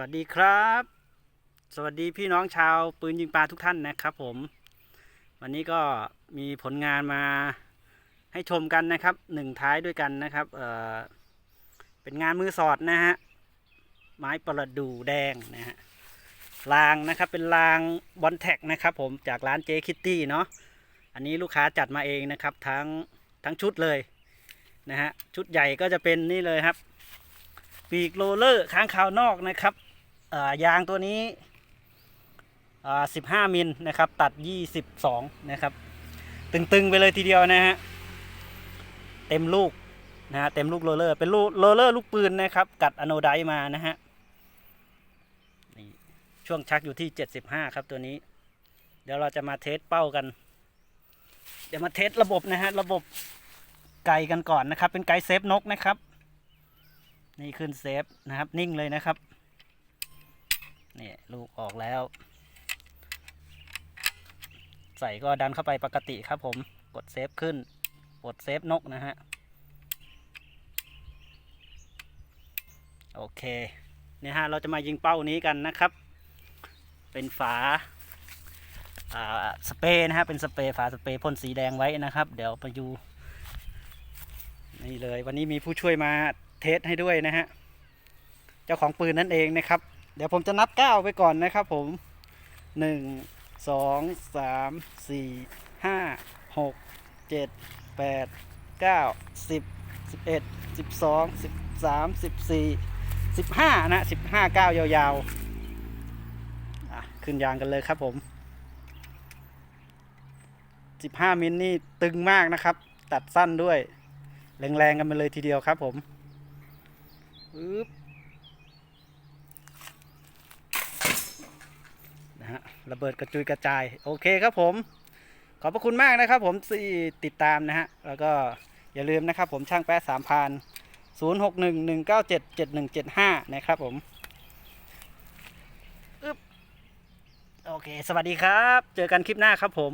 วัสดีครับ สวัสดีพี่น้องชาวปืนยิงปลาทุกท่านนะครับผม วันนี้ก็มีผลงานมาให้ชมกันนะครับหนึ่งท้ายด้วยกันนะครับเออเป็นงานมือสอดนะฮะไม้ประดู่แดงนะฮะรางนะครับเป็นรางบอลแท็กนะครับผมจากร้านเจคิตตี้เนาะอันนี้ลูกค้าจัดมาเองนะครับทั้งทั้งชุดเลยนะฮะชุดใหญ่ก็จะเป็นนี่เลยครับปีกโรลเลอร์ค้างคาวนอกนะครับ ยางตัวนี้15มิลนะครับ ตัด22นะครับ ตึงๆ ไปเลยทีเดียวนะฮะ เต็มลูกนะฮะ เต็มลูกโรลเลอร์ เป็นลูกโรลเลอร์ลูกปืนนะครับ กัดอโนไดมานะฮะนี่ช่วงชักอยู่ที่75ครับตัวนี้ เดี๋ยวเราจะมาเทสเป้ากัน เดี๋ยวมาเทสระบบนะฮะ ระบบไกกันก่อนนะครับ เป็นไกเซฟนกนะครับ นี่ขึ้นเซฟนะครับ นิ่งเลยนะครับ นี่ลูกออกแล้ว ใส่ก็ดันเข้าไปปกติครับผมกดเซฟขึ้น กดเซฟนกนะฮะ โอเค เนี่ยฮะ เราจะมายิงเป้านี้กันนะครับ เป็นฝาอ่าสเปรย์นะฮะ เป็นสเปรย์ฝาสเปรย์พ่นสีแดงไว้นะครับ เดี๋ยวไปดูนี่เลยวันนี้มีผู้ช่วยมาเทสให้ด้วยนะฮะ เจ้าของปืนนั่นเองนะครับ เดี๋ยวผมจะนับก้าวไปก่อนนะครับผมหนึ่งสองสามสี่ห้าหกเจ็ดแปดเก้าสิบสิบเอ็ดสิบสองสิบสามสิบสี่สิบห้านะสิบห้าก้าวยาวๆขึ้นยางกันเลยครับผมสิบห้ามิลนี่ตึงมากนะครับ ตัดสั้นด้วย แรงๆกันไปเลยทีเดียวครับผมปึ๊บนะฮะ ระเบิดกระจุยกระจาย โอเคครับผม ขอบพระคุณมากนะครับผมที่ติดตามนะฮะ แล้วก็อย่าลืมนะครับผมช่างแป๊ะสามพันศูนย์หกหนึ่งหนึ่งเก้าเจ็ดเจ็ดหนึ่งเจ็ดห้านะครับผมอึ๊บโอเค สวัสดีครับ เจอกันคลิปหน้าครับผม